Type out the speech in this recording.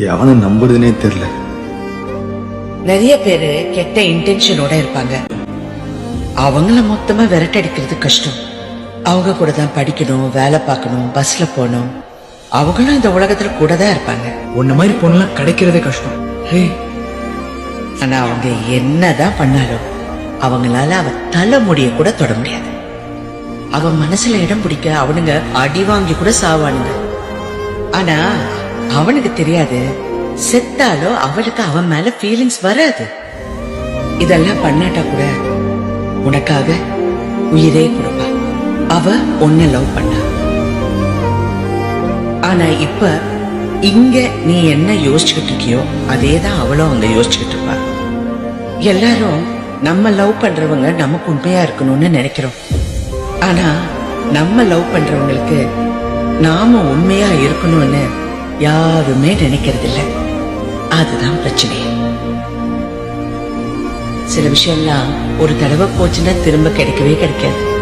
எவனை நம்புறதுனே தெரியல. நிறைய பேரு கெட்ட இன்டென்ஷனோட இருப்பாங்க. அவங்கள மொத்தமா விரட்டடிக்கிறது கஷ்டம். அவங்க கூட தான் படிக்கணும் வேலை பார்க்கணும் பஸ்ல போகணும். அவங்களும் இந்த உலகத்துல கூட தான் இருப்பாங்க. உன்ன மாதிரி பொண்ணுலாம் கிடைக்கிறதே கஷ்டம். ஹே. ஆனா அவங்க என்னதான் பண்ணாலும் அவங்களால அவ தலைமுடிய கூட தொட முடியாது. அவன் மனசுல இடம் பிடிக்க அவனுங்க அடி வாங்கி கூட சாவானுங்க. ஆனா அவனுக்கு தெரியாது. செத்தாலோ அவளுக்கு அவன் மேல ஃபீலிங்ஸ் வராது. இதெல்லாம் பண்ணாட்டா கூட உனக்காக உயிரே கொடுப்பா. அவ உன்னை லவ் பண்ணா. ஆனா இப்ப இங்க நீ என்ன யோசிச்சுக்கிட்டு இருக்கியோ அதே தான் அவளும் அங்க யோசிச்சுக்கிட்டு இருப்பா. எல்லாரும் நம்ம லவ் பண்றவங்க நமக்கு உண்மையா இருக்கணும்னு நினைக்கிறோம். ஆனா நம்ம லவ் பண்றவங்களுக்கு நாம உண்மையா இருக்கணும்னு யாருமே நினைக்கிறதில்ல. அதுதான் பிரச்சனை. சில விஷயம்லாம் ஒரு தடவை போச்சுன்னா திரும்ப கிடைக்கவே கிடைக்காது.